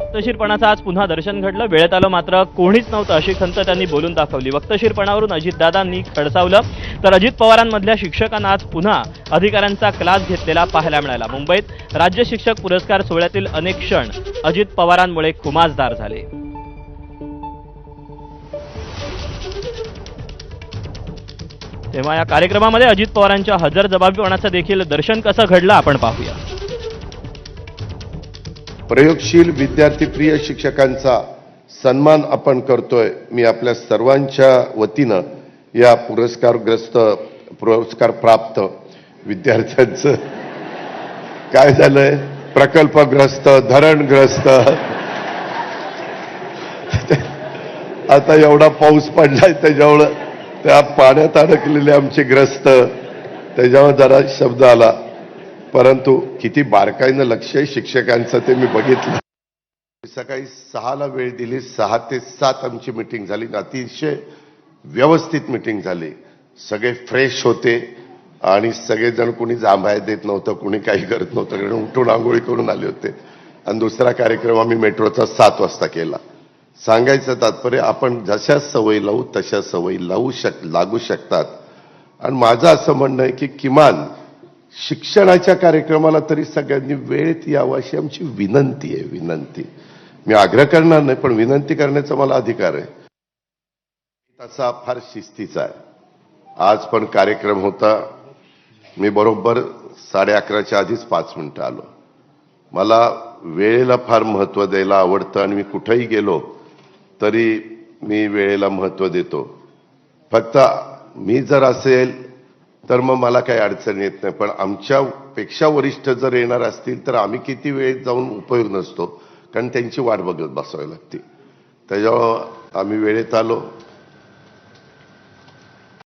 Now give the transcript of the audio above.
वक्तशीरपणाचं आज पुन्हा दर्शन घडलं. वेळेत आलं मात्र कोणीच नव्हतं अशी खंत त्यांनी बोलून दाखवली. वक्तशीरपणावरून अजितदादांनी खडसावलं. तर अजित पवारांमधल्या शिक्षकांना आज पुन्हा अधिकाऱ्यांचा क्लास घेतलेला पाहायला मिळाला. मुंबईत राज्य शिक्षक पुरस्कार सोहळ्यातील अनेक क्षण अजित पवारांमुळे खुमासदार झाले. तेव्हा या कार्यक्रमामध्ये अजित पवारांच्या हजर जबाबीपणाचं देखील दर्शन कसं घडलं आपण पाहूया. प्रयोगशील विद्यार्थीप्रिय शिक्षकांचा सन्मान आपण करतोय. मी आपल्या सर्वांच्या वतीनं या पुरस्कारग्रस्त पुरस्कार प्राप्त विद्यार्थ्यांचं काय झालंय? प्रकल्पग्रस्त धरणग्रस्त. आता एवढा पाऊस पडलाय त्याच्यामुळं त्या पाण्यात अडकलेले आमचे ग्रस्त. त्याच्यावर जरा शब्द आला. परंतु किती बारकाईनं लक्ष आहे शिक्षकांचं ते मी बघितलं. सकाळी सहाला वेळ दिली सहा ते सात आमची मिटिंग झाली अतिशय व्यवस्थित मिटिंग झाली. सगळे फ्रेश होते आणि सगळेजण कुणी जांभाय देत नव्हतं कुणी काही करत नव्हतं कारण उठून आंघोळी करून आले होते. आणि दुसरा कार्यक्रम आम्ही मेट्रोचा सात वाजता केला. सांगायचं तात्पर्य आपण जशा सवयी लावू तशा सवयी लावू शक लागू शकतात. आणि माझं असं म्हणणं आहे की किमान शिक्षणाच्या कार्यक्रमाला तरी सगळ्यांनी वेळेत यावं अशी आमची विनंती आहे विनंती. मी आग्रह करणार नाही पण विनंती करण्याचा मला अधिकार आहे. तसा फार शिस्तीचा आहे. आज पण कार्यक्रम होता. मी बरोबर साडे अकराच्या आधीच पाच मिनिटं आलो. मला वेळेला फार महत्त्व द्यायला आवडतं आणि मी कुठेही गेलो तरी मी वेळेला महत्त्व देतो. फक्त मी जर असेल तर मग मला काही अडचण येत नाही. पण आमच्यापेक्षा वरिष्ठ जर येणार असतील तर आम्ही किती वेळ जाऊन उपयोग नसतो. कारण त्यांची वाट बघत बसावी लागते. त्याच्यामुळं आम्ही वेळेत आलो.